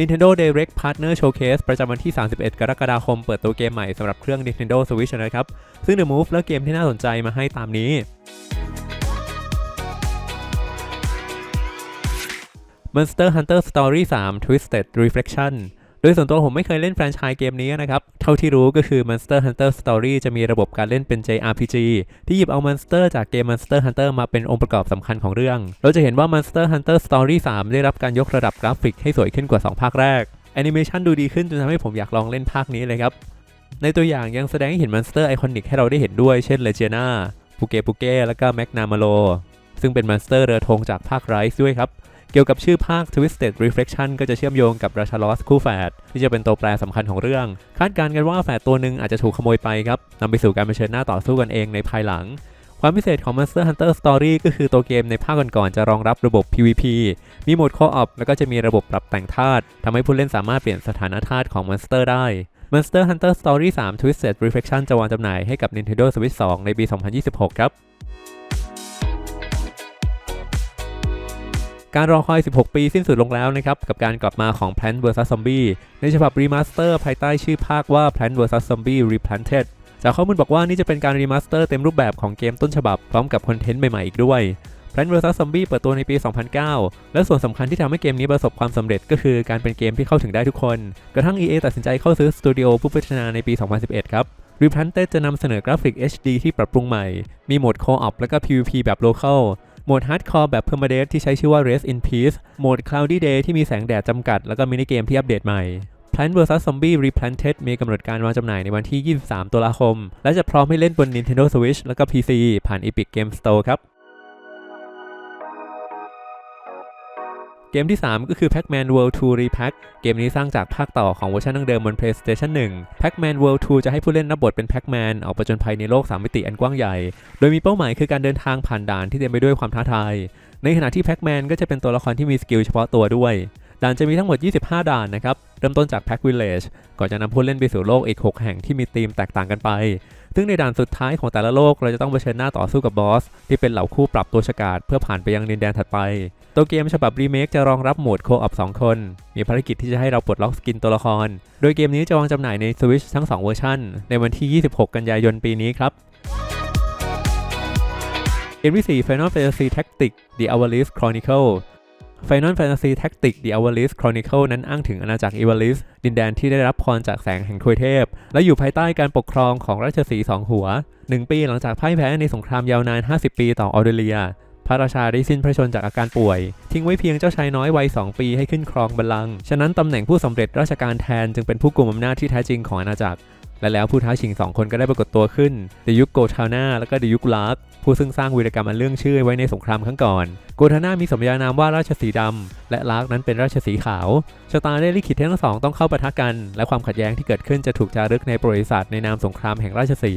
Nintendo Direct Partner Showcase ประจำวันที่ 31 กรกฎาคม เปิดตัวเกมใหม่สำหรับเครื่อง Nintendo Switch นะครับ ซึ่ง The Move และเกมที่น่าสนใจมาให้ตามนี้ Monster Hunter Story 3 Twisted Reflection โดยส่วนตัวผมไม่เคยเล่นแฟรนไชส์เกมนี้นะครับ เท่าที่รู้ก็คือ Monster Hunter Story จะมีระบบการเล่นเป็น JRPG ที่หยิบเอา Monster จากเกม Monster Hunter มาเป็นองค์ประกอบสำคัญของเรื่อง เราจะเห็นว่า Monster Hunter Story 3 ได้รับการยกระดับกราฟิกให้สวยขึ้นกว่า 2 ภาคแรกแอนิเมชันดูดีขึ้นจนทำให้ผมอยากลองเล่นภาคนี้เลยครับ ในตัวอย่างยังแสดงให้เห็นมอนสเตอร์ไอคอนิกให้เราได้เห็นด้วยเช่นเลเจนาปูเกปูเก้แล้วก็แมกนามาโลซึ่งเป็นมอนสเตอร์เรือธงจากภาคไรส์ด้วยครับ เกี่ยวกับชื่อภาค Twisted Reflection ก็จะเชื่อมโยงกับราชาลอสคู่แฝดที่จะเป็นตัวแปรสำคัญของเรื่อง คาดการณ์กันว่าแฝดตัวหนึ่งอาจจะถูกขโมยไปครับนำไปสู่การเผชิญหน้าต่อสู้กันเองในภายหลัง ความพิเศษของ Monster Hunter Story ก็คือตัวเกมในภาคก่อนๆจะรองรับระบบ PVP มีโหมด Co-op แล้วก็จะมีระบบปรับแต่งธาตุทำให้ผู้เล่นสามารถเปลี่ยนสถานะธาตุของมอนสเตอร์ได้ Monster Hunter Story 3 Twisted Reflection จะวางจำหน่ายให้กับ Nintendo Switch 2 ในปี 2026 ครับ การรอคอย 16 ปีสิ้นสุดลงแล้วนะครับ กับการกลับมาของ Plant vs Zombie ในฉบับรีมาสเตอร์ภายใต้ชื่อภาคว่า Plant vs Zombie Replanted จากข้อมูลบอกว่านี่จะเป็นการรีมาสเตอร์เต็มรูปแบบของเกมต้นฉบับ พร้อมกับคอนเทนต์ใหม่ๆอีกด้วย Plant vs Zombie เปิดตัวในปี 2009 และส่วนสำคัญที่ทำให้เกมนี้ประสบความสำเร็จก็คือการเป็นเกมที่เข้าถึงได้ทุกคน กระทั่ง EA ตัดสินใจเข้าซื้อสตูดิโอผู้พัฒนาในปี 2011 ครับ Replanted จะนำเสนอกราฟิก HD ที่ปรับปรุงใหม่ มีโหมด Co-op และก็ PvP แบบ Local โหมดฮาร์ดคอร์แบบเพอร์มาเดสที่ใช้ชื่อว่า Rest in Peace โหมด Cloudy Day ที่มีแสงแดดจำกัด แล้วก็มินิเกมที่อัปเดตใหม่ Plant vs Zombie Replanted มีกำหนดการวางจำหน่ายในวันที่ 23 ตุลาคม และจะพร้อมให้เล่นบน Nintendo Switch แล้วก็ PC ผ่าน Epic Game Store ครับ เกมที่ 3 ก็คือ Pac-Man World 2 Repack เกมนี้สร้างจากภาคต่อของเวอร์ชันดั้งเดิมบน PlayStation 1 Pac-Man World 2 จะให้ผู้เล่นรับบทเป็น Pac-Man ออกประจนภัยในโลก 3 มิติอันกว้างใหญ่ โดยมีเป้าหมายคือการเดินทางผ่านด่านที่เต็มไปด้วยความท้าทาย ในขณะที่ Pac-Man ก็จะเป็นตัวละครที่มีสกิลเฉพาะตัวด้วย ด่านจะมีทั้งหมด 25 ด่านนะครับ เริ่มต้นจาก Pac Village ก่อนจะนำผู้เล่นไปสู่โลกอีก 6 แห่งที่มีธีมแตกต่างกันไป ซึ่งในด่านสุดท้ายของแต่ละโลกเราจะต้องเผชิญหน้าต่อสู้กับบอส ที่เป็นเหล่าคู่ปรับตัวฉกาจเพื่อผ่านไปยังดินแดนถัดไป ตัวเกมฉบับรีเมคจะรองรับโหมดโคออป2คน มีภารกิจที่จะให้เราปลดล็อกสกินตัวละคร โดยเกมนี้จะวางจำหน่ายใน Switch ทั้ง 2 เวอร์ชันในวันที่ 26 กันยายนปีนี้ครับเกมที่4 Final Fantasy Tactics The Hourlist Chronicle Final Fantasy Tactics The Hourlist Chronicle นั้นอ้างถึงอาณาจักร Ivalice ดินแดนที่ได้รับพรจากแสงแห่งทวยเทพ และอยู่ภายใต้การปกครองของราชสีสองหัวหนึ่งปีหลังจากพ่ายแพ้ในสงครามยาวนาน 50 ปีต่อออเดเลีย พระราชาได้สิ้นพระชนจากอาการป่วย ทิ้งไว้เพียงเจ้าชายน้อยวัย 2 ปีให้ขึ้นครองบัลลังก์ฉะนั้นตำแหน่งผู้สำเร็จราชการแทนจึงเป็นผู้กุมอำนาจที่แท้จริงของอาณาจักรและแล้วผู้ท้าชิงสองคนก็ได้ปรากฏตัวขึ้นเดยุคโกทาวนาและก็เดยุคลาร์ก ผู้ซึ่งสร้างวีรกรรมอันเรื่องชื่อไว้ในสงครามครั้งก่อนโกทาน่ามีสมญานามว่าราชสีดำและลาร์กนั้นเป็นราชสีขาวชะตาได้ลิขิตให้ทั้งสองต้องเข้าปะทะกัน และความขัดแย้งที่เกิดขึ้นจะถูกจารึกในประวัติศาสตร์ในนามสงครามแห่งราชสี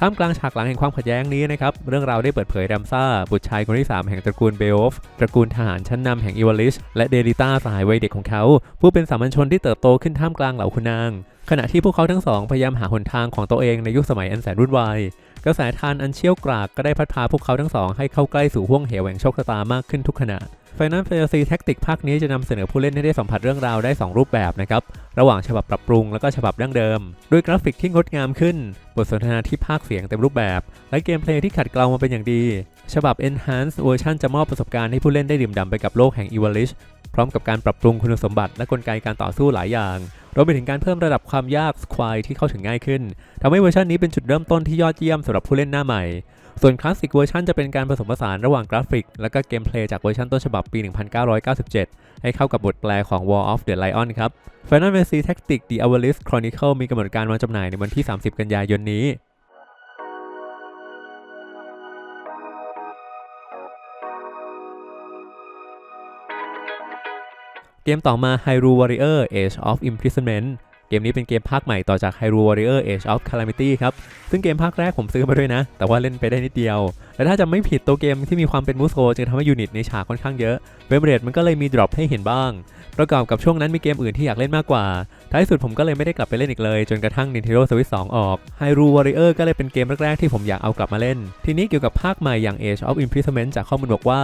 ท่ามกลางฉากหลังแห่งความขัดแย้งนี้นะครับ เรื่องราวได้เปิดเผยแรมซ่า บุตรชายคนที่ 3 แห่งตระกูลเบโอฟตระกูลทหารชั้นนำแห่งอีวาลิช และเดลิต้าสหายวัยเด็กของเขา ผู้เป็นสามัญชนที่เติบโตขึ้นท่ามกลางเหล่าคุณนาง ขณะที่พวกเขาทั้งสองพยายามหาหนทางของตัวเองในยุคสมัยอันแสนวุ่นวาย กระแสทานอันเชี่ยวกรากก็ได้พัดพาพวกเขาทั้งสองให้เข้าใกล้สู่ห้วงเหวแห่งโชคชะตามากขึ้นทุกขณะ Final Fantasy Tactics ภาคนี้จะนำเสนอผู้เล่นให้ได้สัมผัสเรื่องราวได้ 2 รูปแบบนะครับ ระหว่างฉบับปรับปรุงแล้วก็ฉบับดั้งเดิม ด้วยกราฟิกที่งดงามขึ้น บทสนทนาที่ภาคเสียงเต็มรูปแบบ และเกมเพลย์ที่ขัดเกลามาเป็นอย่างดี ฉบับ Enhanced เวอร์ชันจะมอบประสบการณ์ให้ผู้เล่นได้ดื่มด่ำไปกับโลกแห่ง Ivalice พร้อมกับการปรับปรุงคุณสมบัติและกลไกการต่อสู้หลายอย่าง รวมไปถึงการเพิ่มระดับความยากสควายที่เข้าถึงง่ายขึ้นทำให้เวอร์ชันนี้เป็นจุดเริ่มต้นที่ยอดเยี่ยมสำหรับผู้เล่นหน้าใหม่ ส่วนคลาสสิกเวอร์ชันจะเป็นการผสมผสานระหว่างกราฟิก และก็เกมเพลย์จากเวอร์ชันต้นฉบับปี 1997 ให้เข้ากับบทแปลของ War of the Lion ครับ Final Fantasy Tactics The Awilis Chronicle มีกำหนดการวางจำหน่ายในวันที่ 30 กันยายนนี้ เกมต่อมา Hyrule Warrior Age of Imprisonment เกมนี้เป็นเกมภาคใหม่ต่อจาก Hyrule Warrior Age of Calamity ครับ ซึ่งเกมภาคแรกผมซื้อมาด้วยนะ แต่ว่าเล่นไปได้นิดเดียว และถ้าจะไม่ผิดตัวเกมที่มีความเป็นมูสโกจึงทำให้ยูนิตในฉากค่อนข้างเยอะเฟรมเรทมันก็เลยมีดรอปให้เห็นบ้าง ประกอบกับช่วงนั้นมีเกมอื่นที่อยากเล่นมากกว่า ท้ายสุดผมก็เลยไม่ได้กลับไปเล่นอีกเลย จนกระทั่ง Nintendo Switch 2 ออก Hyrule Warrior ก็เลยเป็นเกมแรกๆที่ผมอยากเอากลับมาเล่น ทีนี้เกี่ยวกับภาคใหม่อย่าง Age of Imprisonment จากข้อมูลบอกว่า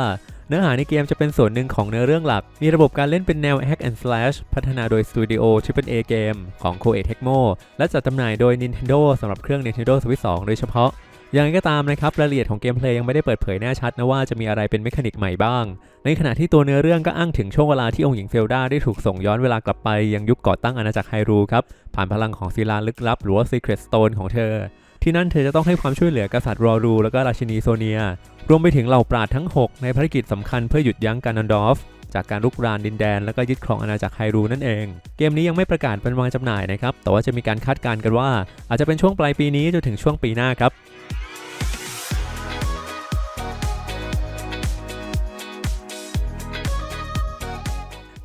เนื้อหาในเกมจะเป็นส่วนหนึ่งของเนื้อเรื่องหลัก มีระบบการเล่นเป็นแนว Hack and Slash พัฒนาโดย Studio AAA Game ของ Koei Tecmo และจัดจำหน่ายโดย Nintendo สำหรับเครื่อง Nintendo Switch 2 โดยเฉพาะอย่างไรก็ตามนะครับรายละเอียดของเกมเพลย์ยังไม่ได้เปิดเผยแน่ชัดนะว่าจะมีอะไรเป็นเมคานิกใหม่บ้าง ในขณะที่ตัวเนื้อเรื่องก็อ้างถึงช่วงเวลาที่องค์หญิงเฟลดาได้ถูกส่งย้อนเวลากลับไปยังยุคก่อตั้งอาณาจักรไฮรูครับผ่านพลังของศิลาลึกลับหรือว่า Secret Stone ของเธอ ที่นั่นเธอจะต้องให้ความช่วยเหลือกษัตริย์รอรู และก็ราชินีโซเนีย รวมไปถึงเหล่าปราดทั้ง 6 ในภารกิจสำคัญเพื่อหยุดยั้งการนันดอฟ จากการลุกรานดินแดน และก็ยึดครองอาณาจักรไฮรูนั่นเอง เกมนี้ยังไม่ประกาศเป็นวางจำหน่ายนะครับ แต่ว่าจะมีการคาดการณ์กันว่า อาจจะเป็นช่วงปลายปีนี้จนถึงช่วงปีหน้าครับ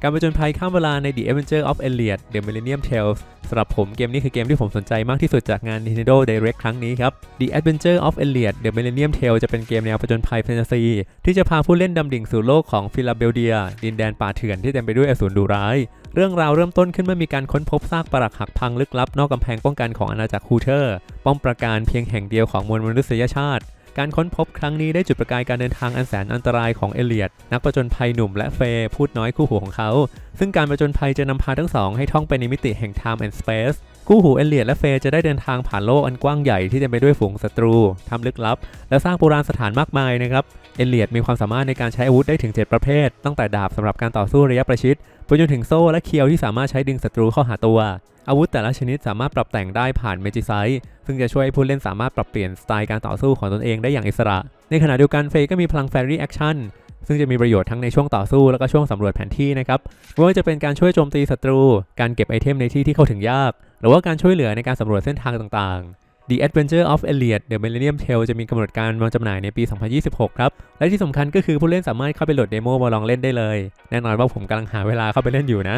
การผจญภัยข้ามเวลาใน The Adventure of Elliot The Millennium Tales สำหรับผมเกมนี้คือเกมที่ผมสนใจมากที่สุดจากงาน Nintendo Direct ครั้งนี้ครับ The Adventure of Elliot The Millennium Tales จะเป็นเกมแนวผจญภัยแฟนตาซี ที่จะพาผู้เล่นดำดิ่งสู่โลกของฟิลาเบลเดีย ดินแดนป่าเถื่อนที่เต็มไปด้วยอสูรดุร้าย เรื่องราวเริ่มต้นขึ้นเมื่อมีการค้นพบซากปรักหักพังลึกลับนอกกำแพงป้องกันของอาณาจักรฮูเทอร์ ป้อมปราการเพียงแห่งเดียวของมวลมนุษยชาติ การค้นพบครั้งนี้ได้จุดประกายการเดินทางอันแสนอันตรายของเอเลียดนักประจนภัยหนุ่มและเฟย์พูดน้อยคู่หูของเขา ซึ่งการประจนภัยจะนำพาทั้งสองให้ท่องไปในมิติแห่ง Time and Space คู่หูเอเลียดและเฟย์จะได้เดินทางผ่านโลกอันกว้างใหญ่ที่เต็มไปด้วยฝูงศัตรูทำลึกลับ และสร้างโบราณสถานมากมายนะครับ เอเลียดมีความสามารถในการใช้อาวุธได้ถึง 7 ประเภท ตั้งแต่ดาบสำหรับการต่อสู้ระยะประชิด ไปจนถึงโซ่และเคียวที่สามารถใช้ดึงศัตรูเข้าหาตัว อาวุธแต่ละชนิดสามารถปรับแต่งได้ผ่านเมจิไซส์ซึ่งจะช่วยให้ผู้เล่นสามารถปรับเปลี่ยนสไตล์การต่อสู้ของตนเองได้อย่างอิสระ ในขณะเดียวกันเฟย์ก็มีพลังแฟรี่แอคชั่นซึ่งจะมีประโยชน์ทั้งในช่วงต่อสู้แล้วก็ช่วงสำรวจแผนที่นะครับไม่ว่าจะเป็นการช่วยโจมตีศัตรู การเก็บไอเทมในที่ที่เข้าถึงยาก หรือว่าการช่วยเหลือในการสำรวจเส้นทางต่างๆ The Adventure of Elliot The Millennium Tale จะมีกำหนดการวางจำหน่ายในปี 2026 ครับ และที่สำคัญก็คือผู้เล่นสามารถเข้าไปโหลดเดโมมาลองเล่นได้เลย แน่นอนว่าผมกำลังหาเวลาเข้าไปเล่นอยู่นะ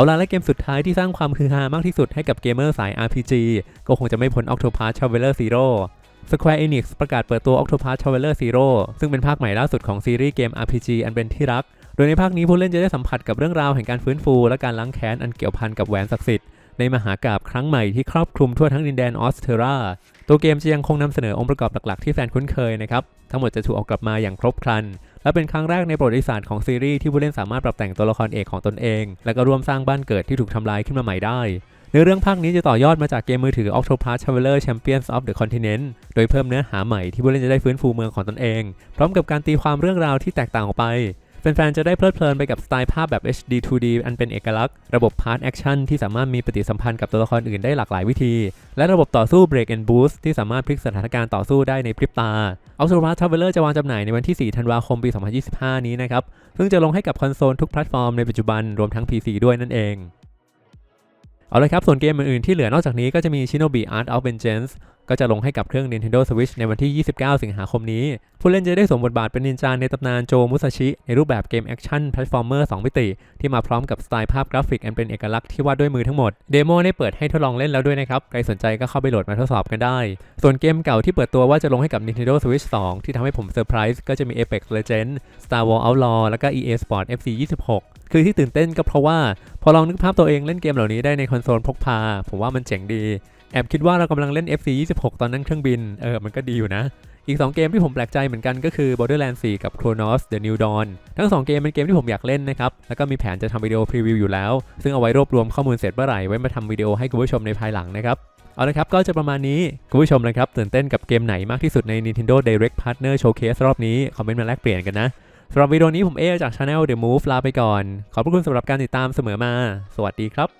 เอาล่ะและเกมสุดท้ายที่สร้างความฮือฮามากที่สุดให้กับเกมเมอร์สาย RPG ก็คงจะไม่พ้น Octopath Traveler Zero Square Enix ประกาศเปิดตัว Octopath Traveler Zero ซึ่งเป็นภาคใหม่ล่าสุดของซีรีส์เกม RPG อันเป็นที่รัก โดยในภาคนี้ผู้เล่นจะได้สัมผัสกับเรื่องราวแห่งการฟื้นฟู และการล้างแค้นอันเกี่ยวพันกับแหวนศักดิ์สิทธิ์ในมหากาบครั้งใหม่ที่ครอบคลุมทั่วทั้งดินแดนออสเทราตัวเกมจะยังคงนำเสนอองค์ประกอบหลักๆที่แฟนคุ้นเคยนะครับ ทั้งหมดจะถูกออกกลับมาอย่างครบครัน และเป็นครั้งแรกในประวัติศาสตร์ของซีรีส์ที่ผู้เล่นสามารถปรับแต่งตัวละครเอกของตนเอง และก็ร่วมสร้างบ้านเกิดที่ถูกทำลายขึ้นมาใหม่ได้เนื้อเรื่องภาคนี้จะต่อยอดมาจากเกมมือถือ Octopath Traveler Champions of the Continent โดยเพิ่มเนื้อหาใหม่ที่ผู้เล่นจะได้ฟื้นฟูเมืองของตนเอง พร้อมกับการตีความเรื่องราวที่แตกต่างออกไป แฟนๆ จะได้เพลิดเพลินไปกับสไตล์ภาพแบบ HD 2D อันเป็นเอกลักษณ์ ระบบพาร์ทแอคชั่นที่สามารถมีปฏิสัมพันธ์กับตัวละครอื่นได้หลากหลายวิธี และระบบต่อสู้ Break and Boost ที่สามารถพลิกสถานการณ์ต่อสู้ได้ในพริบตา Octopath Traveler จะวางจำหน่ายในวันที่ 4 ธันวาคม ปี 2025 นี้นะครับ ซึ่งจะลงให้กับคอนโซลทุกแพลตฟอร์มในปัจจุบันรวมทั้ง PC ด้วยนั่นเอง เอาละครับส่วนเกมอื่นๆที่เหลือนอกจากนี้ก็จะมี Shinobi Art of Vengeance ก็จะลงให้กับเครื่อง Nintendo Switch ในวันที่ 29 สิงหาคมนี้ ผู้เล่นจะได้สวมบทบาทเป็นนินจาในตำนานโจมุซาชิ ในรูปแบบเกมแอคชั่นแพลตฟอร์มเมอร์ 2 มิติ ที่มาพร้อมกับสไตล์ภาพกราฟิกอันเป็นเอกลักษณ์ที่วาดด้วยมือทั้งหมด เดโมได้เปิดให้ทดลองเล่นแล้วด้วยนะครับ ใครสนใจก็เข้าไปโหลดมาทดสอบกันได้ ส่วนเกมเก่าที่เปิดตัวว่าจะลงให้กับ Nintendo Switch 2 ที่ทำให้ผมเซอร์ไพรส์ก็จะมี Apex Legends Star Wars Outlaw แล้วก็ EA Sport FC 26 คือที่ตื่นเต้นก็เพราะว่า พอลองนึกภาพตัวเองเล่นเกมเหล่านี้ได้ในคอนโซลพกพา ผมว่ามันเจ๋งดี แอบคิดว่าเรากำลังเล่น FC 26 ตอนนั่งเครื่องบิน เออ มันก็ดีอยู่นะ อีก 2 เกมที่ผมแปลกใจเหมือนกันก็คือ Borderlands 4 กับ Chronos The New Dawn ทั้ง 2 เกมเป็นเกมที่ผมอยากเล่นนะครับ แล้วก็มีแผนจะทำวิดีโอพรีวิวอยู่แล้ว ซึ่งเอาไว้รวบรวมข้อมูลเสร็จเมื่อไหร่ไว้มาทำวิดีโอให้คุณผู้ชมในภายหลังนะครับเอาละครับ ก็จะประมาณนี้ คุณผู้ชมนะครับ ตื่นเต้นกับเกมไหนมากที่สุดใน Nintendo Direct Partner Showcase รอบนี้ คอมเมนต์มาแลกเปลี่ยนกันนะ สำหรับวิดีโอนี้ผมเอจาก Channel The Move ลาไปก่อน ขอบพระคุณสำหรับการติดตามเสมอมา สวัสดีครับ